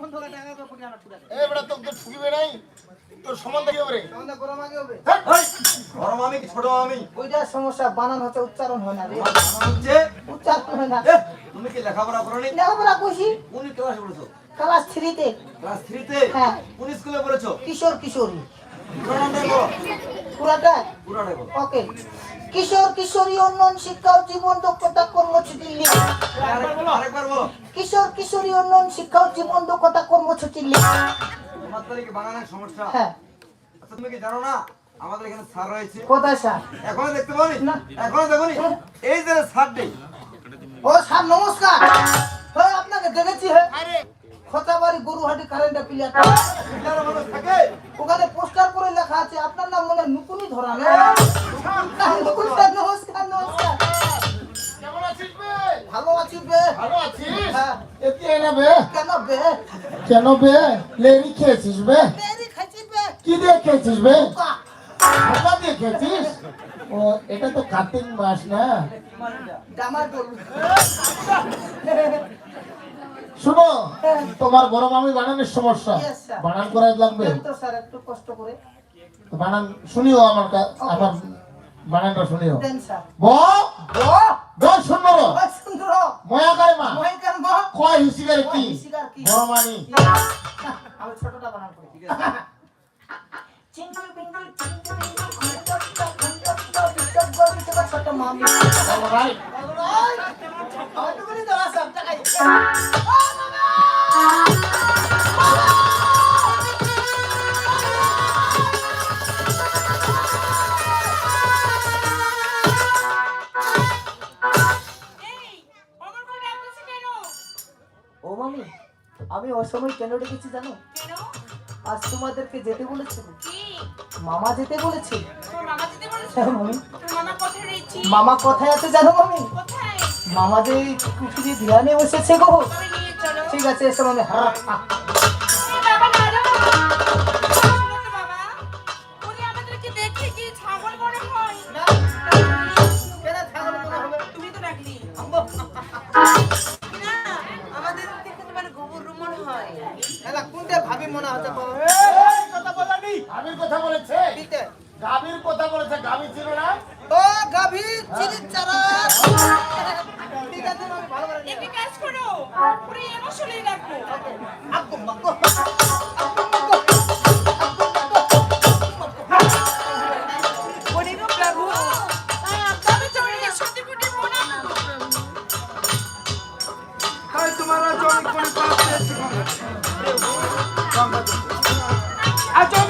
এ বেটা তোকে তো ঠুকিবে নাই। তোর সম্বন্ধ কি হবে রে। এই, বড় মামি কি ছোট মামি ওইটার সমস্যা বানান হচ্ছে উচ্চারণ হয় না রে। হচ্ছে? উচ্চারণ হয় না। এ, তুমি কি লেখাপড়া করো নি লেখাপড়া কইছি কোন ক্লাসে পড়েছো? ক্লাস থ্রিতে। ক্লাস থ্রিতে? হ্যাঁ। কোন স্কুলে পড়েছো? কিশোর কিশোরী। পুরাটা ওকে। কিশোর কিশোরী উন্নয়ন শিক্ষা ও জীবন দক্ষতা কর্মসূচি লিখ আরেকবার আরেকবার কিশোর কিশোরী উন্নয়ন শিক্ষা ও জীবন দক্ষতা কর্মসূচি লিখ বানানোর সমস্যা? হ্যাঁ। আচ্ছা তুমি কি জানো না? আমাদের এখানে স্যার রয়েছে। কোথায় স্যার? এখনও দেখতে না। এখনও দেখোনি? এই যে স্যার নেই ও স্যার নমস্কার। হ্যাঁ আপনাকে দেখেছি হ্যাঁ। খোঁচাবাড়ি গরুহাটি কারেন্টে প্লেয়ার থাকে ওখানে পোস্টার করে লেখা আছে আপনার নাম মনে নুকুনি ধরা না? নমস্কার নমস্কার। নমস্কার কেমন আছিস বে? ভালো আছি বে। ভালো আছিস? হ্যাঁ। বে? কেন বে? কেন বে? লেরি খেয়েছিস বে? মেরি খাইছি বে। কি দিয়ে খেয়েছিস বে? কা দিয়ে খেয়েছিস? ও এটা তো কার্তিক মাস না? শুনো তোমার বড় মামি বানানোর সমস্যা বানান করাই লাগবে একটু কষ্ট করে বানান শুনিও আমার আমার বানানটা শুনিও ব ব সুন্দর সুন্দর ময়া করে মা মহিকার মা কয় হিসিগারে কি বড় মানি আমি ছোটটা বানান করি চিঙ্গল পিঙ্গল চিঙ্গল পিঙ্গল ঘণ্টা ঘণ্টা ঘণ্টা বিচক গল ছোট মামি অলরাইট সব আমি অসময় কেন ডেকেছি জানো? আজ তোমাদেরকে যেতে বলেছিল। মামা যেতে বলেছে। হ্যাঁ মামা। কোথায় আছে জানো আমি মামা যে কুকুরে ধ্যানে বসেছে গো। ঠিক আছে এসে মানে হ্যাঁ কথা বলেছে? দিতে। গাবির কথা বলেছে গাবি ছিল না? ও গাভী চিনির চারা ঠিক আছে মামি ভালো করে তোমার অনেক করে আজ আমি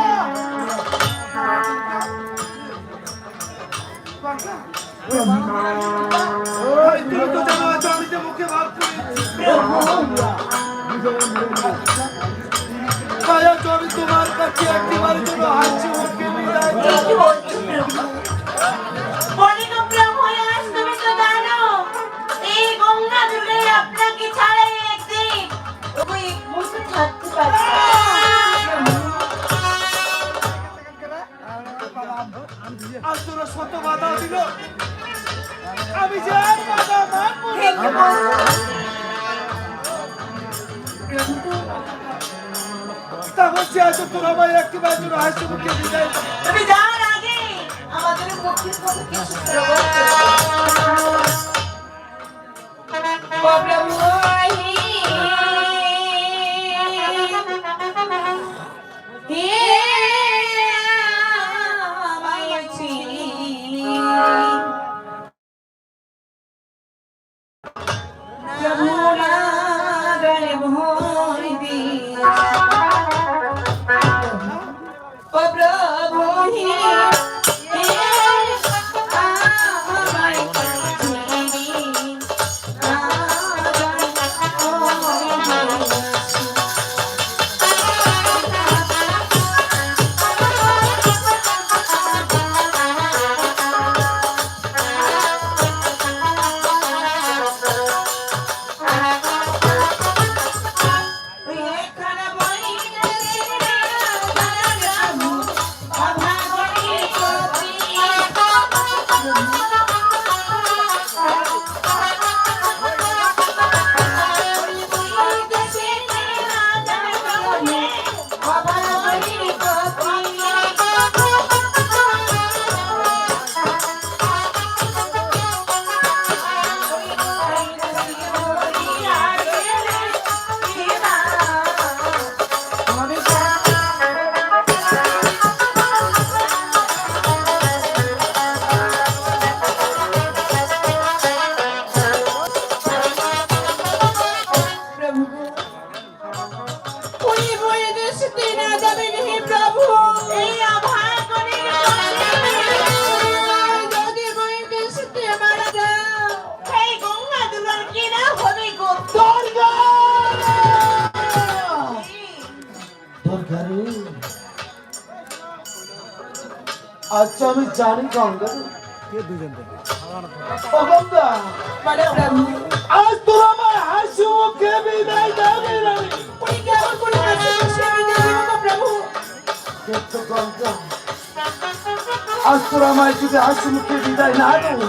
তোমার কাছে বলছি আজ তোরা আমায় একটিবার জন্য হাসি মুখে বিদায় তুমি যাওয়ার আগে আমাদের দরকারি আচ্ছা আমি জানি কঙ্গন মানে আজ তোর আমার হাসি মুখে বিদায় দেবে না। আজ তোর আমায় যদি হাসি মুখে বিদায় না দেবো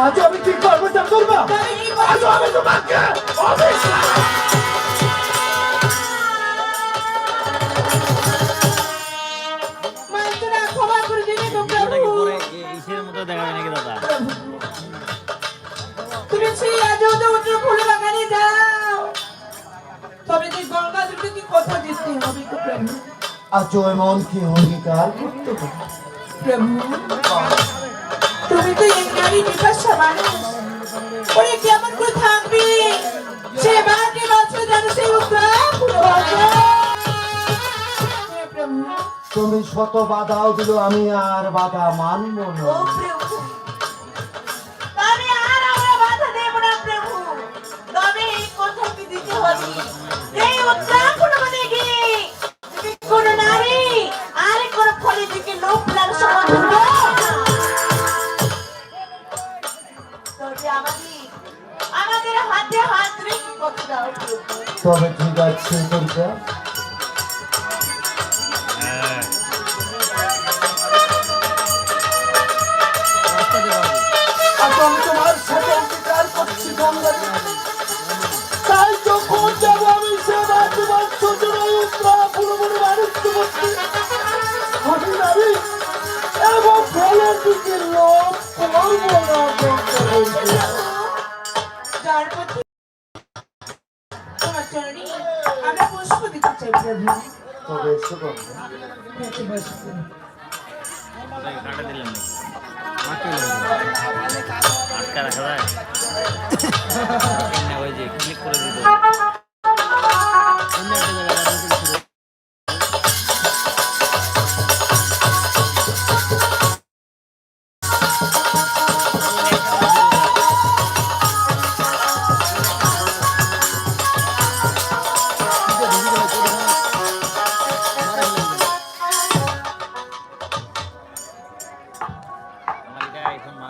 আজ আমি কি করব তা করব? আমি তোমাকে অবিশ্বাস ভিডিওটা কি পরে ইসের মতো দেখাবে নাকি দাদা? তুমি সেই আজ ওদের উত্তর ফুলে বাগানে যাও। তবে যে গঙ্গা দুটোকে কথা দিতে হবে গো প্রভু। আজ এমন কি অঙ্গীকার করতে প্রভু। তুমি তো এই নারী বিপাশা মানুষ। ওরে কেমন করে থাকবি? সে বাকি বাঁচবে যেন সেই উত্তর ফুলে বাগানে তুমি শত বাধাও দিল আমি আর বাধা মানব না। প্রভু। তবে আর আমরা বাধা দিতে তবে নাকি আটকা রাখা যায়? ওই যে ক্লিক করে দিতে